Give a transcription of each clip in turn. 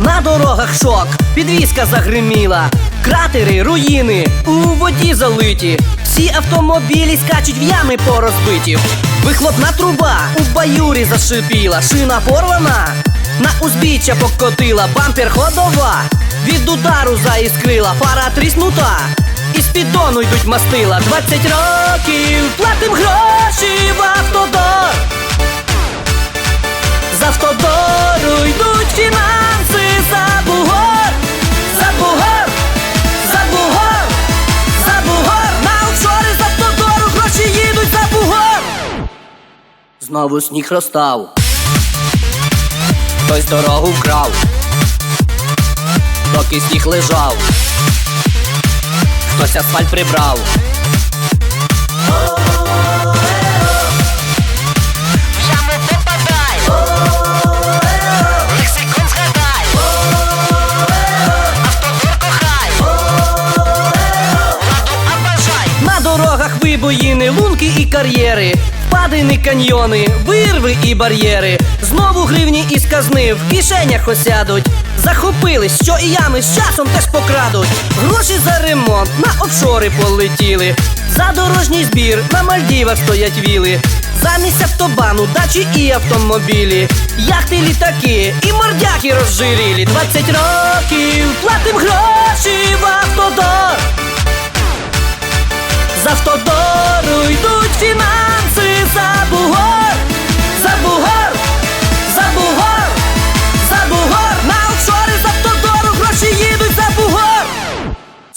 На дорогах шок, підвізка загриміла, кратери, руїни, у воді залиті. Всі автомобілі скачуть в ями порозбиті. Вихлопна труба у баюрі зашипіла, шина порвана, на узбіччя покотила, бампер ходова, від удару заіскрила, фара тріснута. Із піддону йдуть мастила. 20 років, платим гроші в автодор. З автодору йдуть Знову сніг розстав. Хтось дорогу вкрав, доки сніг лежав, хтось асфальт прибрав. Вибоїни, лунки і кар'єри, впадини, каньйони, вирви і бар'єри. Знову гривні із казни в кишенях осядуть. Захопились, що і ями з часом теж покрадуть. Гроші за ремонт на офшори полетіли. За дорожній збір на Мальдівах стоять віли. Замість автобану, дачі і автомобілі, яхти, літаки і мордяки розжирілі. 20 років платим гроші в автодор.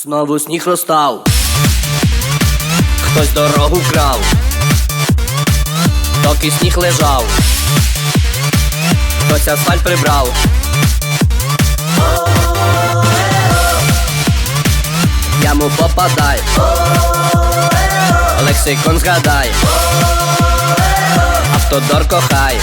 Знову сніг розстав. Хтось дорогу вкрав, доки сніг лежав, хтось асфальт прибрав. Яму попадай. Лексикон згадай, автодор кохай,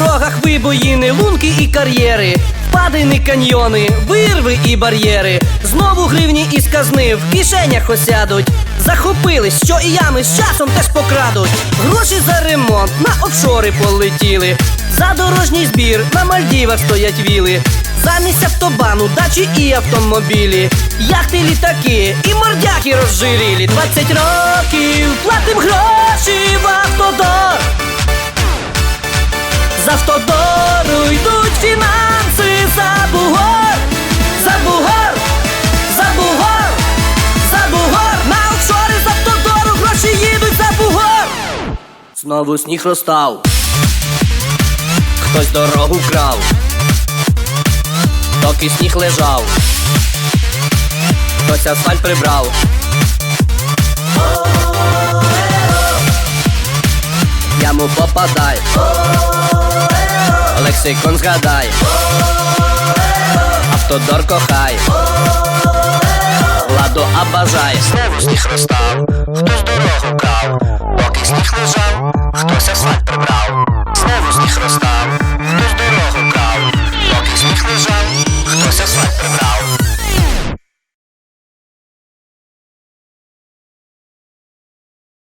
дорогах вибоїни, лунки і кар'єри, впадини, каньйони, вирви і бар'єри. Знову гривні із казни в кишенях осядуть. Захопились, що і ями з часом теж покрадуть. Гроші за ремонт на офшори полетіли. За дорожній збір на Мальдівах стоять віли. Замість автобану, дачі і автомобілі, яхти, літаки і мордяки розжирілі. 20 років платим гроші в автодор. Знову сніг розстав. Хтось дорогу вкрав, доки сніг лежав, хтось асфальт прибрав. Яму попадай. Лексикон згадай, автодор кохай, ладу обожай. Знову сніг розстав Хтось дорогу крав Поки сніг